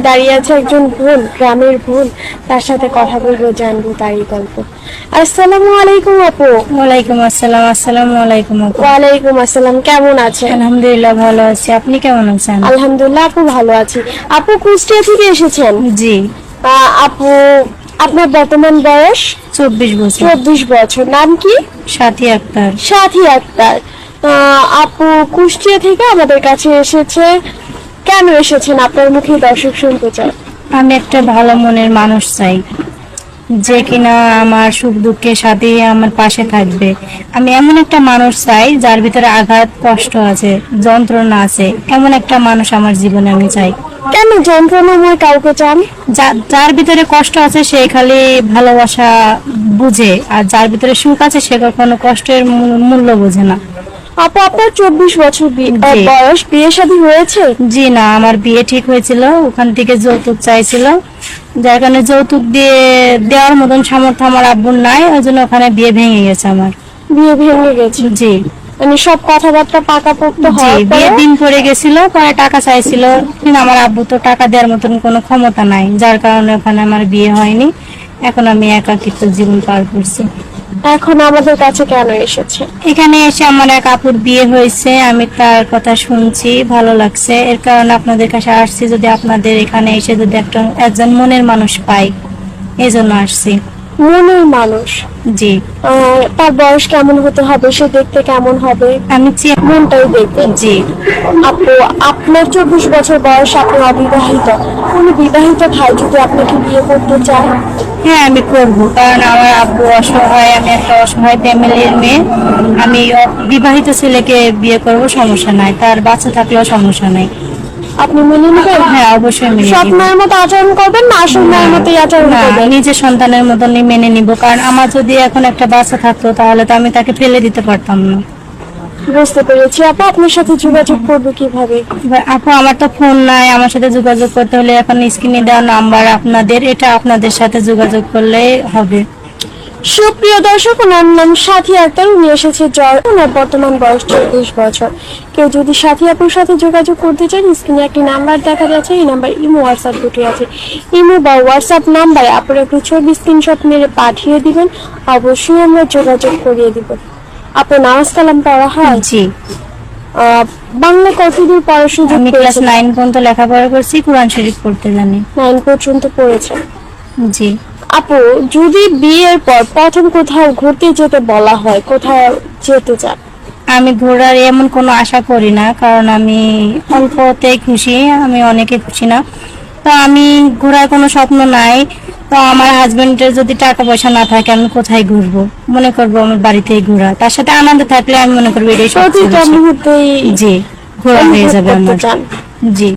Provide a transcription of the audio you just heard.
দাঁড়িয়ে আছে একজন বোন গ্রামের বোন তার সাথে কথা বলব জানব তারই গল্প। আসসালামু আলাইকুম আপু। ওয়ালাইকুম আসসালাম আসসালামু আলাইকুম আপু। ওয়ালাইকুম আসসালাম কেমন আছেন? আলহামদুলিল্লাহ ভালো আছি। আপনি কেমন আছেন? আলহামদুলিল্লাহ আপু ভালো আছি। আপু কুষ্টিয়া থেকে এসেছেন? জি। আপু আপনার বর্তমান বয়স? চব্বিশ বছর। চব্বিশ বছর। নাম কি? সাথী আক্তার। সাথী আক্তার। আহ, আপু কুষ্টিয়া থেকে আমাদের কাছে এসেছে কেন এসেছেন আপনার মুখে দর্শক শুনতে চায় আমি একটা ভালো মনের মানুষ চাই যে কিনা আমার সুখ দুঃখের সাথে আমার পাশে থাকবে। আমি এমন একটা মানুষ চাই যার ভিতরে আঘাত কষ্ট আছে যন্ত্রণা আছে এমন একটা মানুষ আমার জীবনে আমি চাই। কেন যন্ত্রণাময় কাউকে চান? যার ভিতরে কষ্ট আছে সে খালি ভালোবাসা বুঝে আর যার ভিতরে সুখ আছে সে কখনো কষ্টের মূল- মূল্য বোঝে না। আপু আপনার চব্বিশ বছর বয়স বিয়ে শাদী হয়েছে? জি না আমার বিয়ে ঠিক হয়েছিল ওখান থেকে যৌতুক চাইছিল। যার কারণে যৌতুক দিয়ে দেওয়ার মতন সামর্থ্য আমার আব্বুর নাই ওই জন্য ওখানে বিয়ে ভেঙে গেছে আমার। বিয়ে ভেঙে গেছে? জি। মানে সব কথাবার্তা পাকাপোক্ত জি হওয়ার বিয়ে দিন পরে গেছিল পরে টাকা চাইছিল। কিন্তু আমার আব্বু তো টাকা দেওয়ার মতন কোনো ক্ষমতা নাই যার কারণে ওখানে আমার বিয়ে হয়নি। এখন আমি একাকিত্ব জীবন পার করছি। এখন আমাদের কাছে কেন এসেছে? এখানে এসে আমার এক আপুর বিয়ে হয়েছে আমি তার কথা শুনছি ভালো লাগছে। এর কারণে আপনাদের কাছে আসছি যদি আপনাদের এখানে এসে যদি একটা একজন মনের মানুষ পাই এই জন্য আসছি। মনের মানুষ। জি। তার বয়স কেমন হতে হবে সে দেখতে কেমন হবে? আমি মনটাই দেখবেন জি। আপু আপনার চব্বিশ বছর বয়স আপনি অবিবাহিত। কোন বিবাহিত ভাই যদি আপনাকে বিয়ে করতে চায়? হ্যাঁ আমি করব। কারণ আমার আব্বু অসহায় আমি একটা অসহায় ফ্যামিলির মেয়ে। আমি বিবাহিত ছেলেকে বিয়ে করব সমস্যা নাই। তার বাচ্চা থাকলেও সমস্যা নাই। আপনি মেনে নেবেন হ্যাঁ অবশ্যই মেনে নিব। স্বপ্নের মতো আচরণ করবেন না আসল মেয়ের মতোই আচরণ না করবেন? নিজের সন্তানের মতনই মেনে নিব কারণ আমার যদি এখন একটা বাচ্চা থাকতো তাহলে তো আমি তাকে ফেলে দিতে পারতাম না। বুঝতে পেরেছি। আপু আপনার সাথে যোগাযোগ করব কীভাবে? আপু আমার তো ফোন নাই আমার সাথে যোগাযোগ করতে হলে এখন স্ক্রিনে দেওয়া নাম্বার আপনাদের এটা আপনাদের সাথে যোগাযোগ করলে হবে। সুপ্রিয় দর্শক ওনার নাম সাথী আক্তার। উনি এসেছে জ্বর ওনার বর্তমান বয়স চব্বিশ বছর। কেউ যদি সাথী আপুর সাথে যোগাযোগ করতে চান স্ক্রিনে একটি নাম্বার দেখা যাচ্ছে এই নাম্বার ইমো হোয়াটসঅ্যাপ দুটি আছে। ইমো বা হোয়াটসঅ্যাপ নাম্বারে আপনারা একটু ছবি স্ক্রিনশট মেরে পাঠিয়ে দিবেন। অবশ্যই আমরা যোগাযোগ করিয়ে দিব। আপনার নামাজ কালাম পড়া হয়? জি। বাংলা কতদূর পড়ার সুযোগ আমি ক্লাস নাইন পর্যন্ত লেখাপড়া করছি কোরআন শরীফ পড়তে জানি। নাইন পর্যন্ত পড়েছেন। জি। আপু যদি বিয়ের পর প্রথম কোথাও ঘুরতে যেতে বলা হয় কোথাও যেতে চান? আমি ঘোরার এমন কোনো আশা করি না কারণ আমি অল্পতে খুশি আমি অনেকে খুশি না। তো আমি ঘোরার কোনো স্বপ্ন নাই তো আমার হাজবেন্ডের যদি টাকা পয়সা না থাকে আমি কোথায় ঘুরবো? মনে করব আমার বাড়িতেই ঘোরা। তার সাথে আনন্দ থাকলে আমি মনে করব এটাই জি ঘোরা হয়ে যাবে আমার। জি।